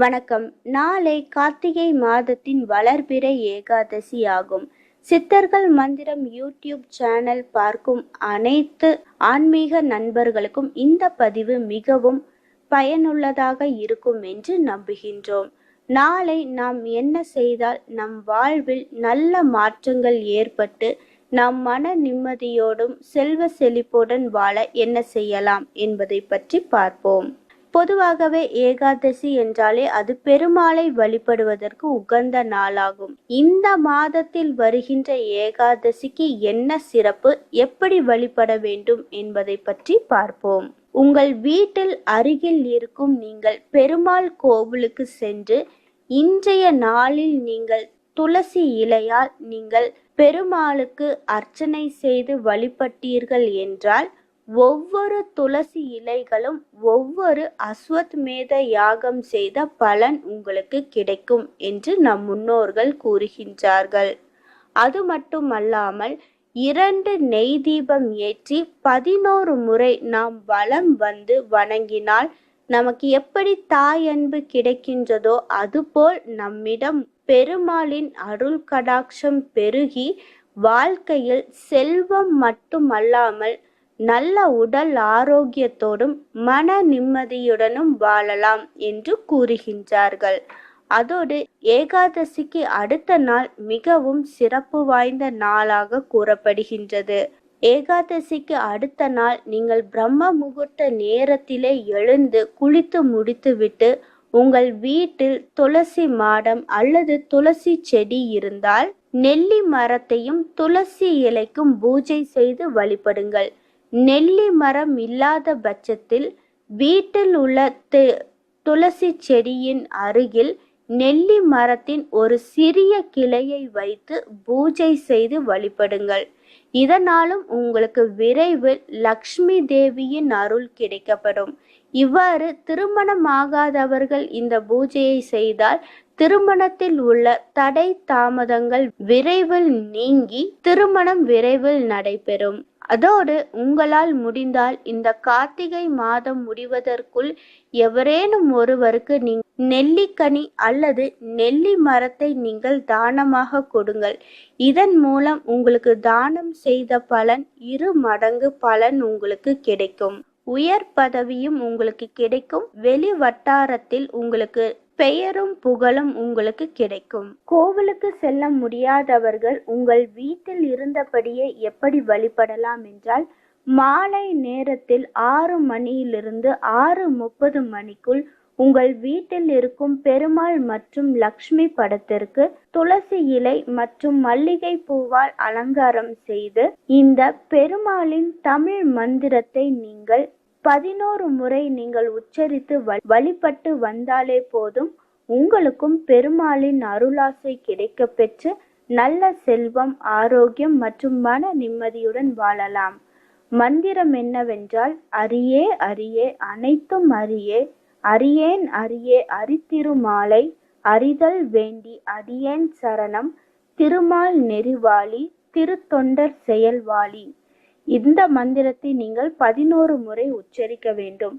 வணக்கம். நாளை கார்த்திகை மாதத்தின் வளர்பிறை ஏகாதசி ஆகும். சித்தர்கள் மந்திரம் யூடியூப் சேனல் பார்க்கும் அனைத்து ஆன்மீக நண்பர்களுக்கும் இந்த பதிவு மிகவும் பயனுள்ளதாக இருக்கும் என்று நம்புகின்றோம். நாளை நாம் என்ன செய்தால் நம் வாழ்வில் நல்ல மாற்றங்கள் ஏற்பட்டு நாம் மன நிம்மதியோடும் செல்வ செழிப்புடன் வாழ என்ன செய்யலாம் என்பதை பற்றி பார்ப்போம். பொதுவாகவே ஏகாதசி என்றாலே அது பெருமாளை வழிபடுவதற்கு உகந்த நாளாகும். இந்த மாதத்தில் வருகின்ற ஏகாதசிக்கு என்ன சிறப்பு? எப்படி வழிபட வேண்டும் என்பதை பற்றி பார்ப்போம். உங்கள் வீட்டில் அருகில் இருக்கும் நீங்கள் பெருமாள் கோவிலுக்கு சென்று இன்றைய நாளில் நீங்கள் துளசி இலையால் நீங்கள் பெருமாளுக்கு அர்ச்சனை செய்து வழிபட்டீர்கள் என்றால் ஒவ்வொரு துளசி இலைகளும் ஒவ்வொரு அஸ்வத்மேத யாகம் செய்த பலன் உங்களுக்கு கிடைக்கும் என்று நம் முன்னோர்கள் கூறுகின்றார்கள். அது மட்டுமல்லாமல் இரண்டு நெய் தீபம் ஏற்றி பதினோரு முறை நாம் வலம் வந்து வணங்கினால் நமக்கு எப்படி தாய் அன்பு கிடைக்கின்றதோ அதுபோல் நம்மிடம் பெருமாளின் அருள் கடாட்சம் பெருகி வாழ்க்கையில் செல்வம் மட்டுமல்லாமல் நல்ல உடல் ஆரோக்கியத்தோடும் மன நிம்மதியுடனும் வாழலாம் என்று கூறுகின்றார்கள். அதோடு ஏகாதசிக்கு அடுத்த நாள் மிகவும் சிறப்பு வாய்ந்த நாளாக கூறப்படுகின்றது. ஏகாதசிக்கு அடுத்த நாள் நீங்கள் பிரம்ம முகூர்த்த நேரத்திலே எழுந்து குளித்து முடித்துவிட்டு உங்கள் வீட்டில் துளசி மாடம் அல்லது துளசி செடி இருந்தால் நெல்லி மரத்தையும் துளசி இலைக்கும் பூஜை செய்து வழிபடுங்கள். நெல்லி மரம் இல்லாத பட்சத்தில் வீட்டில் உள்ள துளசி செடியின் அருகில் நெல்லி மரத்தின் ஒரு சிறிய கிளையை வைத்து பூஜை செய்து வழிபடுங்கள். இதனாலும் உங்களுக்கு விரைவில் லக்ஷ்மி தேவியின் அருள் கிடைக்கப்படும். இவ்வாறு திருமணமாகாதவர்கள் இந்த பூஜையை செய்தால் திருமணத்தில் உள்ள தடை தாமதங்கள் விரைவில் நீங்கி திருமணம் விரைவில் நடைபெறும். அதோடு உங்களால் முடிந்தால் இந்த கார்த்திகை மாதம் முடிவதற்குள் எவரேனும் ஒருவருக்கு நீ நெல்லிக்கனி அல்லது நெல்லி மரத்தை நீங்கள் தானமாக கொடுங்கள். இதன் மூலம் உங்களுக்கு தானம் செய்த பலன் இரு மடங்கு பலன் உங்களுக்கு கிடைக்கும். உயர் பதவியும் உங்களுக்கு கிடைக்கும். வெளி வட்டாரத்தில் உங்களுக்கு பெயரும் புகழும் உங்களுக்கு கிடைக்கும். கோவிலுக்கு செல்ல முடியாதவர்கள் உங்கள் வீட்டில் இருந்தபடியே எப்படி வழிபடலாம் என்றால் மாலை நேரத்தில் ஆறு மணியிலிருந்து ஆறு முப்பது மணிக்குள் உங்கள் வீட்டில் இருக்கும் பெருமாள் மற்றும் லக்ஷ்மி படத்திற்கு துளசி இலை மற்றும் மல்லிகை பூவால் அலங்காரம் செய்து இந்த பெருமாளின் தமிழ் மந்திரத்தை நீங்கள் பதினோரு முறை நீங்கள் உச்சரித்து வழிபட்டு வந்தாலே போதும். உங்களுக்கும் பெருமாளின் அருளாசை கிடைக்க பெற்று நல்ல செல்வம் ஆரோக்கியம் மற்றும் மன நிம்மதியுடன் வாழலாம். மந்திரம் என்னவென்றால் அரியே அரியே அனைத்தும் அரியே அரியேன் அரியே அரித்திருமாலை அறிதல் வேண்டி அடியேன் சரணம் திருமால் நெறிவாளி திருத்தொண்டர் செயல்வாளி. இந்த மந்திரத்தை நீங்கள் பதினோரு முறை உச்சரிக்க வேண்டும்.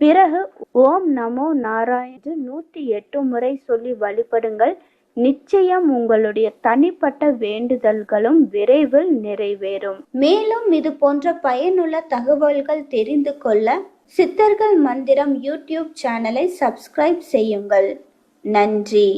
பிறகு ஓம் நமோ நாராயண நூத்தி எட்டு முறை சொல்லி வழிபடுங்கள். நிச்சயம் உங்களுடைய தனிப்பட்ட வேண்டுதல்களும் விரைவில் நிறைவேறும். மேலும் இது போன்ற பயனுள்ள தகவல்கள் தெரிந்து கொள்ள சித்தர்கள் மந்திரம் யூடியூப் சேனலை சப்ஸ்கிரைப் செய்யுங்கள். நன்றி.